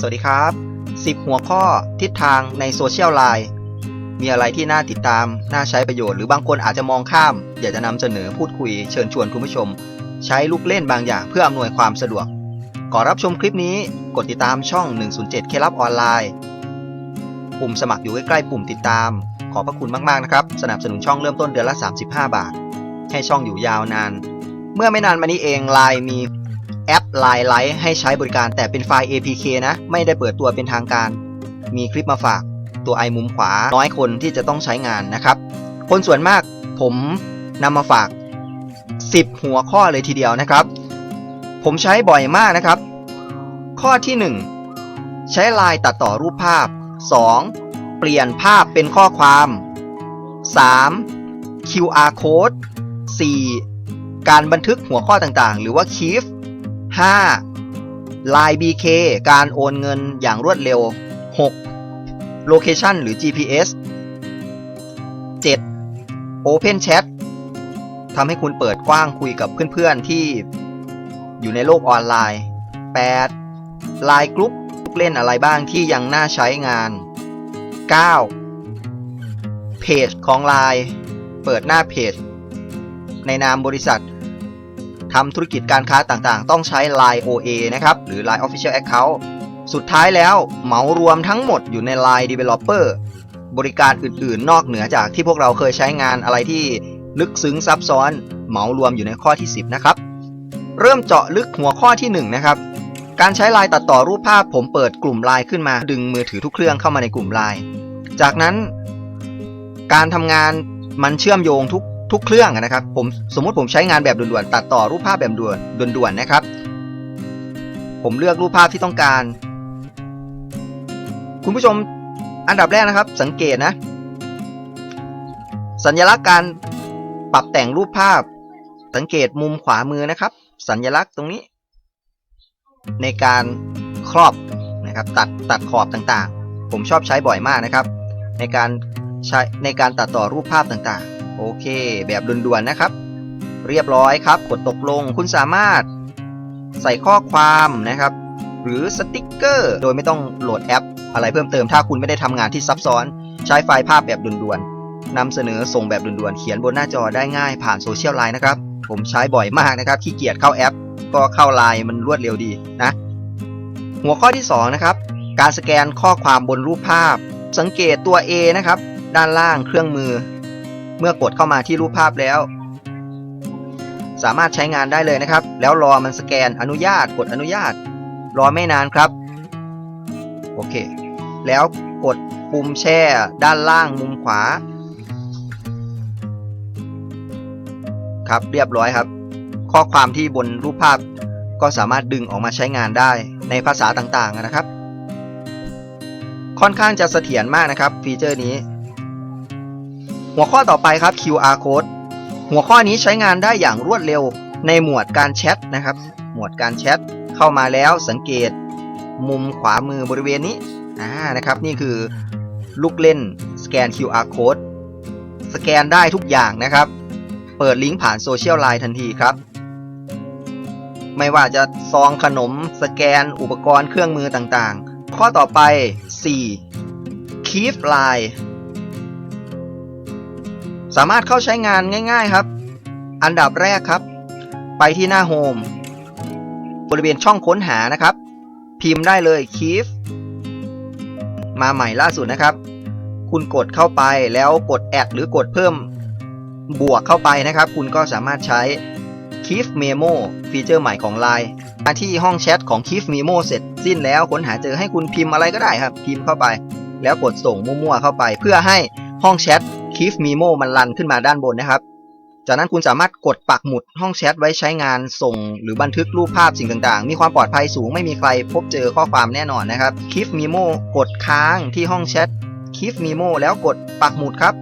สวัสดีครับ 10 หัวข้อทิศทางในโซเชียลไลน์มีอะไรที่น่าติดตาม น่าใช้ประโยชน์หรือบางคนอาจจะมองข้าม อยากจะนำเสนอพูดคุยเชิญชวนคุณผู้ชม ใช้ลูกเล่นบางอย่างเพื่ออำนวยความสะดวก ก่อนรับชมคลิปนี้ กดติดตามช่อง 107 เคลับออนไลน์ ปุ่มสมัครอยู่ใกล้ๆปุ่มติดตาม ขอบพระคุณมากๆนะครับ สนับสนุนช่องเริ่มต้นเดือนละ 35 บาท ให้ช่องอยู่ยาวนาน เมื่อไม่นานมานี้เองไลน์มี แอป Line Lite ให้ใช้บริการแต่เป็นไฟล์ APK นะ ไม่ได้เปิดตัวเป็นทางการ มีคลิปมาฝาก ตัวไอมุมขวา น้อยคนที่จะต้องใช้งานนะครับ คนส่วนมากผมนำมาฝาก 10 หัวข้อเลยทีเดียวนะครับ ผมใช้บ่อยมากนะครับ ข้อที่ 1 ใช้ลน์ตัดต่อรูปภาพ 2. เปลี่ยนภาพเป็นข้อความ 3. QR code 4. การบันทึกหัวข้อต่างๆ หรือว่า Keep 5. Line BK การโอนเงินอย่างรวดเร็ว 6. Location หรือ GPS 7. Open Chat ทำให้คุณเปิดกว้างคุยกับเพื่อนๆที่อยู่ในโลกออนไลน์ 8. Line Group เล่นอะไรบ้างที่ยังน่าใช้งาน 9. เพจของ Line เปิดหน้าเพจ ในนามบริษัท ทำธุรกิจการค้าต่างๆ ต้องใช้ Line OA นะครับ หรือ Line Official Account สุดท้ายแล้วเหมารวมทั้งหมดอยู่ใน Line Developer บริการอื่นๆ นอกเหนือจากที่พวกเราเคยใช้งานอะไรที่ลึกซึ้งซับซ้อน เหมารวมอยู่ในข้อที่ 10 นะครับ เริ่มเจาะลึกหัวข้อที่ 1 นะครับ การใช้ไลน์ตัดต่อรูปภาพ ผมเปิดกลุ่มไลน์ขึ้นมา ดึงมือถือทุกเครื่องเข้ามาในกลุ่มไลน์จากนั้น การทำงานมันเชื่อมโยงทุก ทุกเครื่องนะครับผมสมมติผมใช้งานแบบด่วนๆตัดต่อรูปภาพแบบด่วนด่วนๆนะครับ ผมเลือกรูปภาพที่ต้องการ คุณผู้ชมอันดับแรกนะครับ สังเกตนะ สัญลักษณ์การปรับแต่งรูปภาพ สังเกตมุมขวามือนะครับ สัญลักษณ์ตรงนี้ ในการครอบนะครับตัดตัดขอบต่างๆ ผมชอบใช้บ่อยมากนะครับ ในการใช้ในการตัดต่อรูปภาพต่างๆ โอเค แบบด่วนๆนะครับ เรียบร้อยครับ กดตกลงคุณสามารถใส่ข้อความนะครับ หรือสติกเกอร์ โดยไม่ต้องโหลดแอป อะไรเพิ่มเติม ถ้าคุณไม่ได้ทำงานที่ซับซ้อน ใช้ไฟล์ภาพแบบด่วนๆนำเสนอส่งแบบด่วนๆเขียนบนหน้าจอได้ง่ายผ่านโซเชียลไลน์นะครับ ผมใช้บ่อยมากนะครับขี้เกียจเข้าแอป ก็เข้าไลน์มันรวดเร็วดีนะ หัวข้อที่2นะครับการสแกนข้อความบนรูปภาพ สังเกตตัว A นะครับด้านล่างเครื่องมือ เมื่อกดเข้ามาที่รูปภาพแล้ว สามารถใช้งานได้เลยนะครับ แล้วรอมันสแกนอนุญาตกดอนุญาต รอไม่นานครับ โอเค แล้วกดปุ่มแช่ด้านล่างมุมขวา ครับเรียบร้อยครับ ข้อความที่บนรูปภาพก็สามารถดึงออกมาใช้งานได้ในภาษาต่างๆนะครับ ค่อนข้างจะเสถียรมากนะครับฟีเจอร์นี้ หัวข้อต่อไปครับ QR code หัวข้อนี้ใช้งานได้อย่างรวดเร็วในหมวดการแชทนะครับ หมวดการแชทเข้ามาแล้วสังเกต มุมขวามือบริเวณนี้อ่านะครับ นี่คือลูกเล่นสแกน QR code สแกนได้ทุกอย่างนะครับ เปิดลิงก์ผ่านโซเชียลไลน์ทันทีครับ ไม่ว่าจะซองขนม สแกนอุปกรณ์เครื่องมือต่างๆ ข้อต่อไป 4. Keep Line สามารถเข้าใช้งานง่ายๆครับ อันดับแรกครับ ไปที่หน้าโฮมบริเวณช่องค้นหานะครับ พิมพ์ได้เลย k e e มาใหม่ล่าสุดนะครับ คุณกดเข้าไปแล้วกดแอดหรือกดเพิ่มบวกเข้าไปนะครับ คุณก็สามารถใช้ Keep Memo ฟีเจอร์ใหม่ของ Line มาที่ห้องแชทของ Keep Memo เสร็จสิ้นแล้วค้นหาเจอให้คุณพิมพ์อะไรก็ได้ครับ พิมพ์เข้าไป แล้วกดส่งมั่วๆเข้าไป เพื่อให้ห้องแชท Keep Memo มันรันขึ้นมาด้านบนนะครับ จากนั้นคุณสามารถกดปักหมุดห้องแชทไว้ใช้งานส่ง หรือบันทึกรูปภาพสิ่งต่างๆ มีความปลอดภัยสูงไม่มีใครพบเจอข้อความแน่นอนนะครับ Keep Memo กดค้างที่ห้องแชท Keep Memo แล้วกดปักหมุดครับ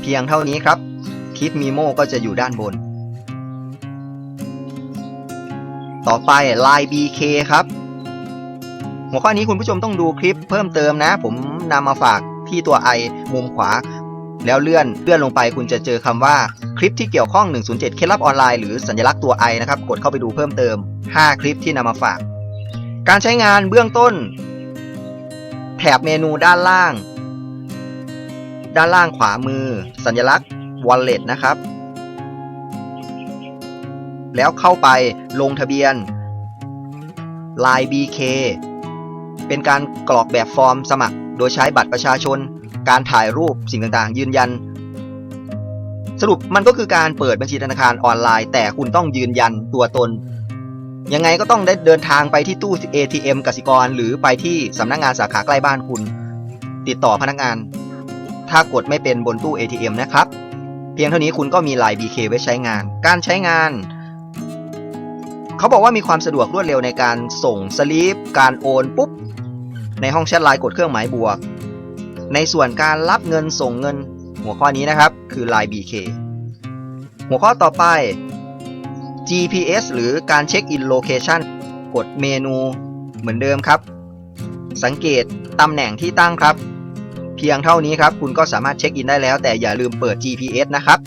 เพียงเท่านี้ครับ Keep Memo ก็จะอยู่ด้านบน ต่อไป Line BK ครับหัวข้อนี้คุณผู้ชมต้องดูคลิปเพิ่มเติมนะ ผมนำมาฝากที่ตัว i มุมขวา แล้วเลื่อนเลื่อนลงไปคุณจะเจอคำว่าคลิปที่เกี่ยวข้อง 107 เคล็ดลับออนไลน์หรือสัญลักษณ์ตัว i นะครับ กดเข้าไปดูเพิ่มเติม 5 คลิปที่นำมาฝาก การใช้งานเบื้องต้น แถบเมนูด้านล่าง ด้านล่างขวามือ สัญลักษณ์ wallet นะครับ แล้วเข้าไปลงทะเบียน Line BK เป็นการกรอกแบบฟอร์มสมัคร โดยใช้บัตรประชาชน การถ่ายรูปสิ่งต่างๆ ยืนยัน สรุปมันก็คือการเปิดบัญชีธนาคารออนไลน์ แต่คุณต้องยืนยันตัวตน ยังไงก็ต้องได้เดินทางไปที่ตู้ ATM กสิกร หรือไปที่สำนักงานสาขาใกล้บ้านคุณ ติดต่อพนักงาน ถ้ากดไม่เป็นบนตู้ ATM นะครับ เพียงเท่านี้คุณก็มี Line BK ไว้ใช้งาน การใช้งานเขาบอกว่ามีความสะดวกรวดเร็วในการส่งสลีปการโอนปุ๊บ ในห้องแชทไลน์กดเครื่องหมายบวก ในส่วนการรับเงินส่งเงิน หัวข้อนี้นะครับคือ Line BK หัวข้อต่อไป GPS หรือการเช็คอินโลเคชันกดเมนูเหมือนเดิมครับ สังเกตตำแหน่งที่ตั้งครับ เพียงเท่านี้ครับ คุณก็สามารถเช็คอินได้แล้ว แต่อย่าลืมเปิด GPS นะครับ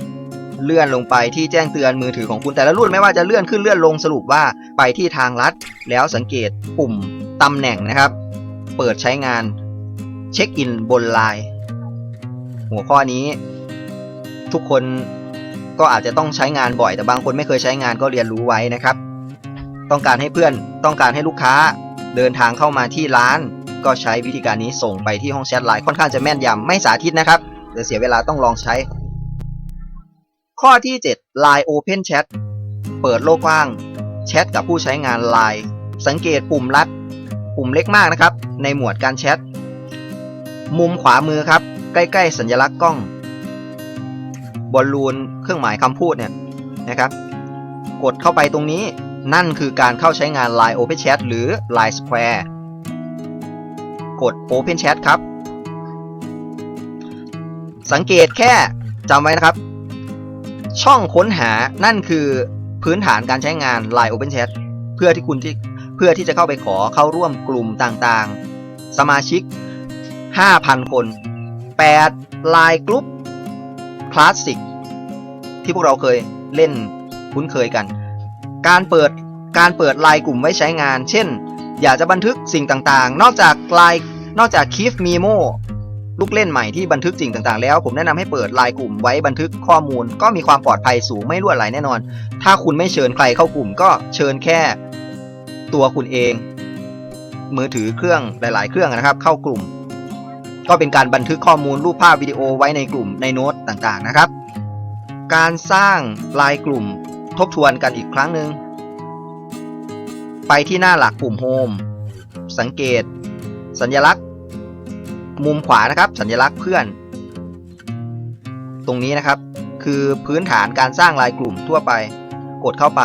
เลื่อนลงไปที่แจ้งเตือนมือถือของคุณแต่ละรุ่นไม่ว่าจะเลื่อนขึ้นเลื่อนลงสรุปว่าไปที่ทางลัด แล้วสังเกตปุ่มตำแหน่งนะครับ เปิดใช้งาน เช็คอินบนไลน์หัวข้อนี้ ทุกคนก็อาจจะต้องใช้งานบ่อย แต่บางคนไม่เคยใช้งานก็เรียนรู้ไว้นะครับ ต้องการให้เพื่อนต้องการให้ลูกค้าเดินทางเข้ามาที่ร้าน ก็ใช้วิธีการนี้ส่งไปที่ห้องแชทไลน์ค่อนข้างจะแม่นยำไม่สาธิตนะครับเดี๋ยวเสียเวลาต้องลองใช้ ข้อที่ 7 Line Open Chat เปิดโลกกว้างแชทกับผู้ใช้งาน Line สังเกตปุ่มลัด ปุ่มเล็กมากนะครับ ในหมวดการแชท มุมขวามือครับ ใกล้ๆ สัญลักษณ์กล้อง บอลลูนเครื่องหมายคำพูดเนี่ยนะครับ กดเข้าไปตรงนี้นั่นคือการเข้าใช้งาน Line Open Chat หรือ Line Square กด Open Chat ครับ สังเกตแค่จำไว้นะครับ ช่องค้นหานั่นคือพื้นฐานการใช้งาน Line Open Chat เพื่อที่คุณที่เพื่อที่จะเข้าไปขอเข้าร่วมกลุ่มต่างๆ สมาชิก 5,000 คน8 Line Group Classic ที่พวกเราเคยเล่นคุ้นเคยกัน การเปิดการเปิดไลน์กลุ่มไว้ใช้งาน เช่น อยากจะบันทึกสิ่งต่างๆ นอกจากลน์นอกจาก Keep Memo ลูกเล่นใหม่ที่บันทึกสิ่งต่างๆ แล้ว ผมแนะนำให้เปิดไลน์กลุ่มไว้บันทึกข้อมูล ก็มีความปลอดภัยสูงไม่รั่วไหลแน่นอน ถ้าคุณไม่เชิญใครเข้ากลุ่ม ก็เชิญแค่ตัวคุณเอง มือถือเครื่องหลาย ๆ เครื่องนะครับ เข้ากลุ่ม ก็เป็นการบันทึกข้อมูลรูปภาพวิดีโอไว้ในกลุ่มในโน้ตต่างๆนะครับ การสร้างลน์กลุ่มทบทวนกันอีกครั้งหนึ่งไปที่หน้าหลักปุ่มโฮมสังเกต สัญลักษณ์ มุมขวานะครับ สัญลักษณ์เพื่อน ตรงนี้นะครับ คือพื้นฐานการสร้างลน์กลุ่มทั่วไป กดเข้าไป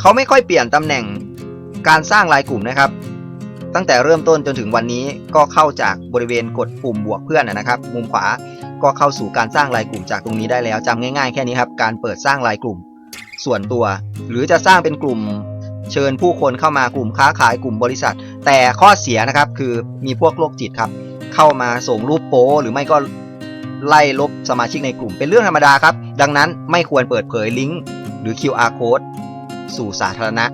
เขาไม่ค่อยเปลี่ยนตำแหน่งการสร้างลน์กลุ่มนะครับ ตั้งแต่เริ่มต้นจนถึงวันนี้ก็เข้าจากบริเวณกดปุ่มบวกเพื่อนนะครับ มุมขวาก็เข้าสู่การสร้างรายกลุ่มจากตรงนี้ได้แล้วจำง่ายๆแค่นี้ครับการเปิดสร้างรายกลุ่มส่วนตัว หรือจะสร้างเป็นกลุ่มเชิญผู้คนเข้ามากลุ่มค้าขายกลุ่มบริษัท แต่ข้อเสียนะครับคือมีพวกโรคจิตครับ เข้ามาส่งรูปโป้หรือไม่ก็ไล่ลบสมาชิกในกลุ่มเป็นเรื่องธรรมดาครับ ดังนั้นไม่ควรเปิดเผยลิงก์หรือ QR code สู่สาธารณะ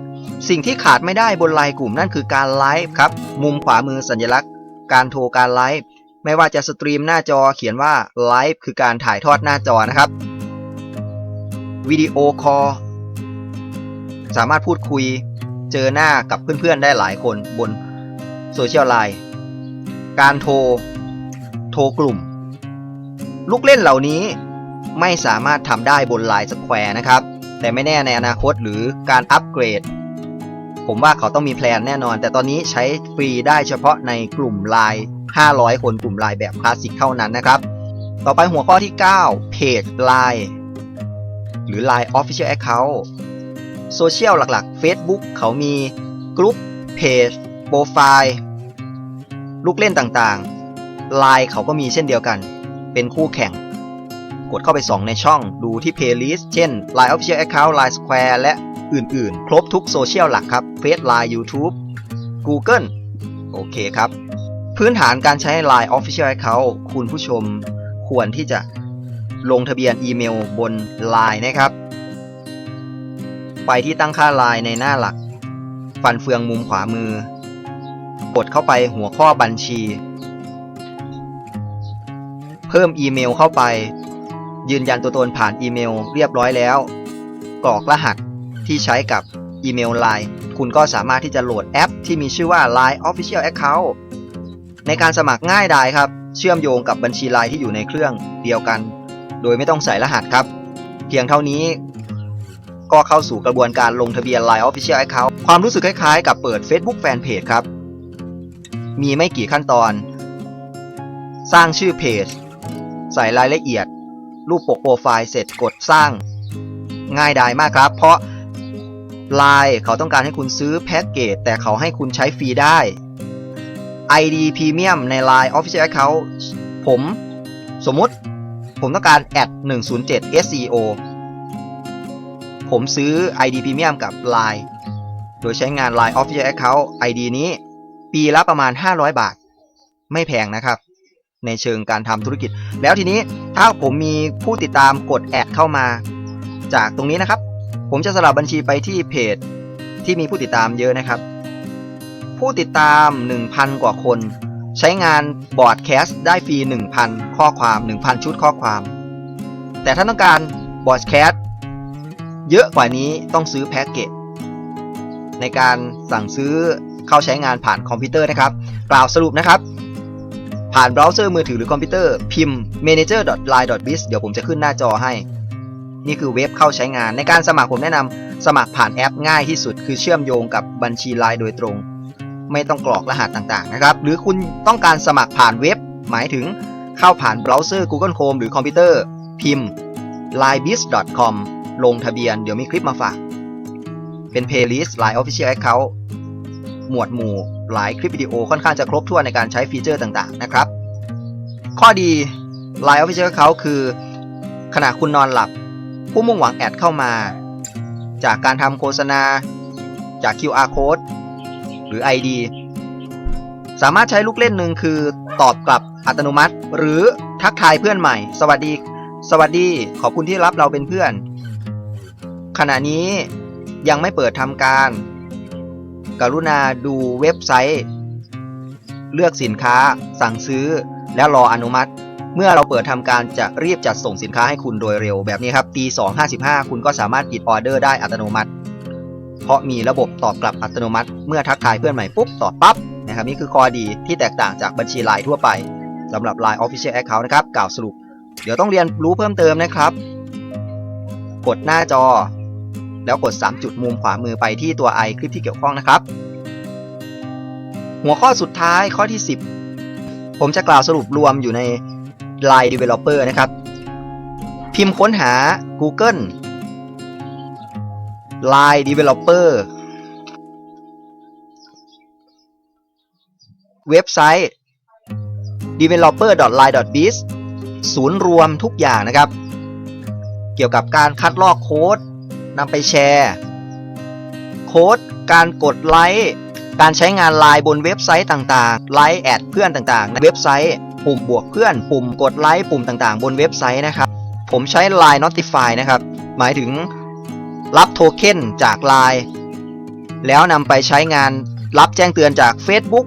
สิ่งที่ขาดไม่ได้บนไลน์กลุ่มนั่นคือการไลฟ์ครับ มุมขวามือสัญลักษณ์ การโทรการไลฟ์ไม่ว่าจะสตรีมหน้าจอเขียนว่าไลฟ์คือการถ่ายทอดหน้าจอนะครับวิดีโอคอลสามารถพูดคุยเจอหน้ากับเพื่อนๆได้หลายคนบนโซเชียลไลน์การโทร โทรกลุ่ม ลูกเล่นเหล่านี้ไม่สามารถทำได้บนไลน์สแควร์นะครับ แต่ไม่แน่ในอนาคตหรือการอัปเกรด ผมว่าเขาต้องมีแพลนแน่นอน แต่ตอนนี้ใช้ฟรีได้เฉพาะในกลุ่มไลน์500 คนกลุ่มไลน์แบบคลาสสิกเท่านั้นนะครับ ต่อไปหัวข้อที่ 9 เพจไลน์หรือ Line Official Account โซเชียลหลักๆ Facebook เขามีกลุ่มเพจโปรไฟล์ลูกเล่นต่างๆ Line เขาก็มีเช่นเดียวกัน เป็นคู่แข่ง กดเข้าไปส่องในช่องดูที่ Playlist เช่น Line Official Account Line Square และ อื่นๆ ครบทุกโซเชียลหลักครับ Face Line YouTube Google โอเคครับ พื้นฐานการใช้ Line Official Account คุณผู้ชมควรที่จะลงทะเบียนอีเมลบน Line นะครับ ไปที่ตั้งค่า Line ในหน้าหลัก ฟันเฟืองมุมขวามือ กดเข้าไปหัวข้อบัญชี เพิ่มอีเมลเข้าไป ยืนยันตัวตนผ่านอีเมลเรียบร้อยแล้ว กรอกรหัส ที่ใช้กับอีเมล Line คุณก็สามารถที่จะโหลดแอปที่มีชื่อว่า Line Official Account ในการสมัครง่ายดายครับ เชื่อมโยงกับบัญชี Line ที่อยู่ในเครื่องเดียวกัน โดยไม่ต้องใส่รหัสครับ เพียงเท่านี้ ก็เข้าสู่กระบวนการลงทะเบียน Line Official Account ความรู้สึกคล้ายๆ กับเปิด Facebook Fanpage ครับ มีไม่กี่ขั้นตอน สร้างชื่อเพจ ใส่รายละเอียด รูปปกโปรไฟล์เสร็จกดสร้าง ง่ายดายมากครับ เพราะ Line เขาต้องการให้คุณซื้อแพ็กเกจแต่เขาให้คุณใช้ฟรีได้ ID Premium ใน Line Official Account ผมสมมุติผมต้องการ add 107 SEO ผมซื้อ ID Premium กับ Line โดยใช้งาน Line Official Account ID นี้ ปีละประมาณ 500 บาท ไม่แพงนะครับ ในเชิงการทำธุรกิจ แล้วทีนี้ถ้าผมมีผู้ติดตามกดแอดเข้ามา จากตรงนี้นะครับ ผมจะสลับบัญชีไปที่เพจที่มีผู้ติดตามเยอะนะครับ ผู้ติดตาม 1,000 กว่าคน ใช้งานบอร์ดแคสต์ได้ฟรี 1,000 ข้อความ 1,000 ชุดข้อความ แต่ถ้าต้องการบอร์ดแคสต์เยอะกว่านี้ต้องซื้อแพ็กเกจในการสั่งซื้อเข้าใช้งานผ่านคอมพิวเตอร์นะครับกล่าวสรุปนะครับ ผ่านเบราว์เซอร์มือถือหรือคอมพิวเตอร์พิมพ์ manager.line.biz เดี๋ยวผมจะขึ้นหน้าจอให้ นี่คือเว็บเข้าใช้งาน ในการสมัครผมแนะนำสมัครผ่านแอปง่ายที่สุด คือเชื่อมโยงกับบัญชี Line โดยตรง ไม่ต้องกรอกรหัสต่างๆนะครับ หรือคุณต้องการสมัครผ่านเว็บ หมายถึงเข้าผ่านเบราว์เซอร์ Google Chrome หรือคอมพิวเตอร์ พิมพ์ linebiz.com ลงทะเบียนเดี๋ยวมีคลิปมาฝาก เป็น playlist Line Official Account หมวดหมู่หลายคลิปวิดีโอค่อนข้างจะครบถ้วนในการใช้ฟีเจอร์ต่างๆนะครับ ข้อดี Line Official Account คือขณะคุณนอนหลับ ผู้มุ่งหวังแอดเข้ามา จากการทำโฆษณา จาก QR Code หรือ ID สามารถใช้ลูกเล่นหนึ่งคือตอบกลับอัตโนมัติ หรือทักทายเพื่อนใหม่ สวัสดี สวัสดี ขอบคุณที่รับเราเป็นเพื่อน ขณะนี้ยังไม่เปิดทำการ กรุณาดูเว็บไซต์ เลือกสินค้า สั่งซื้อ แล้วรออนุมัติ เมื่อเราเปิดทำการจะรีบจัดส่งสินค้าให้คุณโดยเร็วแบบนี้ครับตี255คุณก็สามารถปิดออเดอร์ได้อัตโนมัติ เพราะมีระบบตอบกลับอัตโนมัติ เมื่อทักทายเพื่อนใหม่ปุ๊บตอบปั๊บนะครับนี่คือข้อดีที่แตกต่างจากบัญชี Line ทั่วไปสำหรับ Line Official Account นะครับกล่าวสรุป เดี๋ยวต้องเรียนรู้เพิ่มเติมนะครับ กดหน้าจอ แล้วกด 3 จุดมุมขวามือไปที่ตัว i คลิปที่เกี่ยวข้องนะครับ หัวข้อสุดท้ายข้อที่ 10 ผมจะกล่าวสรุปรวมอยู่ใน Line Developer นะครับ พิมพ์ค้นหา Google Line Developer เว็บไซต์ developer.line.biz ศูนย์รวมทุกอย่างนะครับ เกี่ยวกับการคัดลอกโค้ดนำไปแชร์ โค้ดการกดไลค์ การใช้งานไลน์บนเว็บไซต์ต่างๆ ไลค์แอดเพื่อนต่างๆ ในเว็บไซต์ ปุ่มบวกเพื่อน ปุ่มกดไลค์ ปุ่มต่างๆ บนเว็บไซต์นะครับ ผมใช้ Line Notify นะครับ หมายถึงรับโทเค็นจาก Line แล้วนำไปใช้งานรับแจ้งเตือนจาก Facebook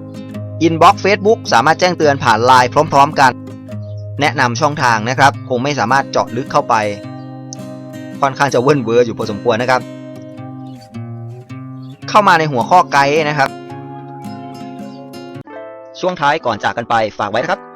Inbox Facebook สามารถแจ้งเตือนผ่าน Line พร้อม ๆ กัน แนะนำช่องทางนะครับ คงไม่สามารถเจาะลึกเข้าไป ค่อนข้างจะเวิ้นเวอร์อยู่พอสมควรนะครับ เข้ามาในหัวข้อไกด์นะครับช่วงท้ายก่อนจากกันไปฝากไว้นะครับ